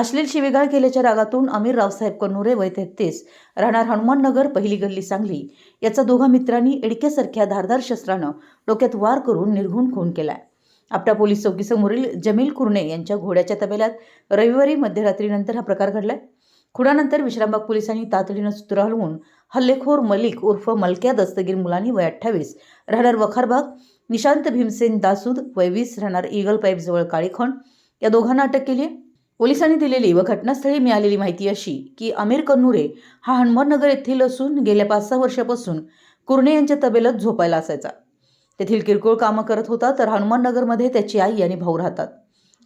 अश्लील शिवेगाळ केल्याच्या रागातून आमिर रावसाहेब कन्नुरे वय तेहतीस राहणार हनुमाननगर पहिली गल्ली सांगली. याचा दोघा मित्रांनी एडक्यासारख्या धारदार शस्त्रानं डोक्यात वार करून निर्घुण खून केलाय. आपटा पोलीस चौकीसमोरील जमील कुर्णे यांच्या घोड्याच्या तबेल्यात रविवारी मध्यरात्रीनंतर हा प्रकार घडलाय. खुणानंतर विश्रामबाग पोलिसांनी तातडीनं सूत्र हलवून हल्लेखोर मलिक उर्फ मलक्या दस्तगीर मुलांनी वय अठ्ठावीस राहणार वखारबाग निशांत भीमसेन दासूद वय वीस राहणार ईगल पाईपजवळ काळीखण या दोघांना अटक केली आहे पोलिसांनी दिलेली व घटनास्थळी मिळालेली माहिती अशी की आमिर कन्नुरे हा हनुमाननगर येथील असून गेल्या पाच सहा वर्षापासून कुर्णे यांच्या तबेलत झोपायला असायचा. तेथील किरकोळ कामं करत होता तर हनुमाननगरमध्ये त्याची आई आणि भाऊ राहतात.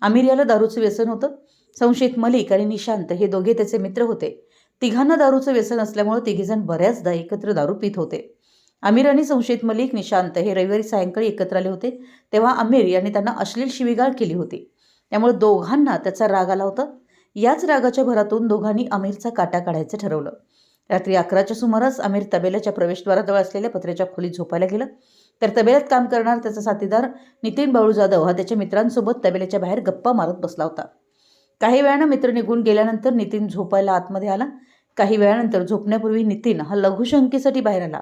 आमिर याला दारूचं व्यसन होतं. संशयित मलिक आणि निशांत हे दोघे त्याचे मित्र होते. तिघांना दारूचं व्यसन असल्यामुळे तिघेजण बऱ्याचदा एकत्र दारू पित होते. आमिर आणि संशयित मलिक निशांत हे रविवारी सायंकाळी एकत्र आले होते. तेव्हा आमिर यांनी त्यांना अश्लील शिवीगाळ केली होती. त्यामुळे दोघांना त्याचा राग आला होता. याच रागाच्या भरातून दोघांनी आमिरचा काटा काढायचं ठरवलं. रात्री अकराच्या सुमारास आमिर तबेल्याच्या प्रवेशद्वाराजवळ असलेल्या पत्र्याच्या खोलीत झोपायला गेलं. तर तबेल्यात काम करणार त्याचा साथीदार नितीन बाळू जाधव हा त्याच्या मित्रांसोबत तबेल्याच्या बाहेर गप्पा मारत बसला होता. काही वेळानं मित्र निघून गेल्यानंतर नितीन झोपायला आतमध्ये आला. काही वेळानंतर झोपण्यापूर्वी नितीन हा लघुशंकेसाठी बाहेर आला.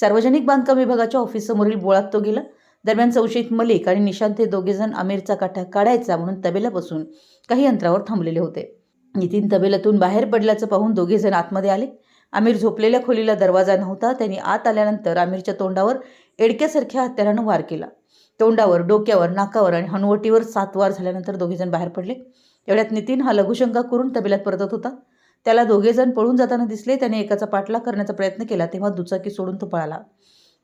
सार्वजनिक बांधकाम विभागाच्या ऑफिससमोरील बोळात तो गेला. दरम्यान संशयित मलिक आणि निशांत हे दोघेजण आमिरचा काठा काढायचा म्हणून तबेल्यापासून काही अंतरावर थांबलेले होते. नितीन तबेल्यातून बाहेर पडल्याचं पाहून दोघेजण आतमध्ये आले. आमिर झोपलेल्या खोलीला दरवाजा नव्हता. त्यांनी आत आल्यानंतर आमिरच्या तोंडावर एडक्यासारख्या हत्यारानं वार केला. तोंडावर डोक्यावर नाकावर आणि हनुवटीवर सात वार झाल्यानंतर दोघेजण बाहेर पडले. एवढ्यात नितीन हा लघुशंका करून तबेल्यात परतत होता. त्याला दोघेजण पळून जाताना दिसले. त्याने एकाचा पाठलाग करण्याचा प्रयत्न केला तेव्हा दुचाकी सोडून तो पळाला.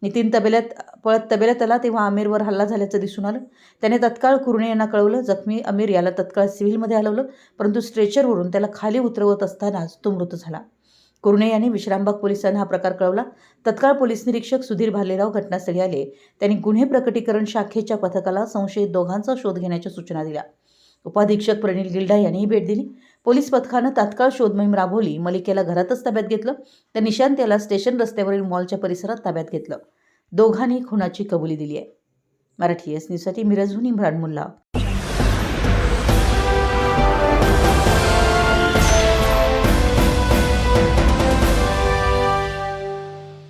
नितीन तबेल्यात पळत तबेल्यात आला तेव्हा आमिरवर हल्ला झाल्याचं दिसून आलं. त्याने तत्काळ कुरणे यांना कळवलं. जखमी आमिर याला तत्काळ सिव्हिलमध्ये हलवलं परंतु स्ट्रेचरवरून त्याला खाली उतरवत असतानाच तो मृत झाला. कुरणे यांनी विश्रामबाग पोलिसांना हा प्रकार कळवला. तत्काळ पोलीस निरीक्षक सुधीर भालेराव घटनास्थळी आले. त्यांनी गुन्हे प्रकटीकरण शाखेच्या पथकाला संशयित दोघांचा शोध घेण्याच्या सूचना दिल्या. उपाधीक्षक प्रणील गिल्डा यांनीही भेट दिली. पोलीस पथकानं तात्काळ शोधमोहीम राबवली. मलिकेला घरातच ताब्यात घेतलं. तर निशांत याला स्टेशन रस्त्यावरील मॉलच्या परिसरात ताब्यात घेतलं. दोघांनी खुनाची कबुली दिली आहे. मराठी एस न्यूजसाठी मिरजहून इम्रान मुल्ला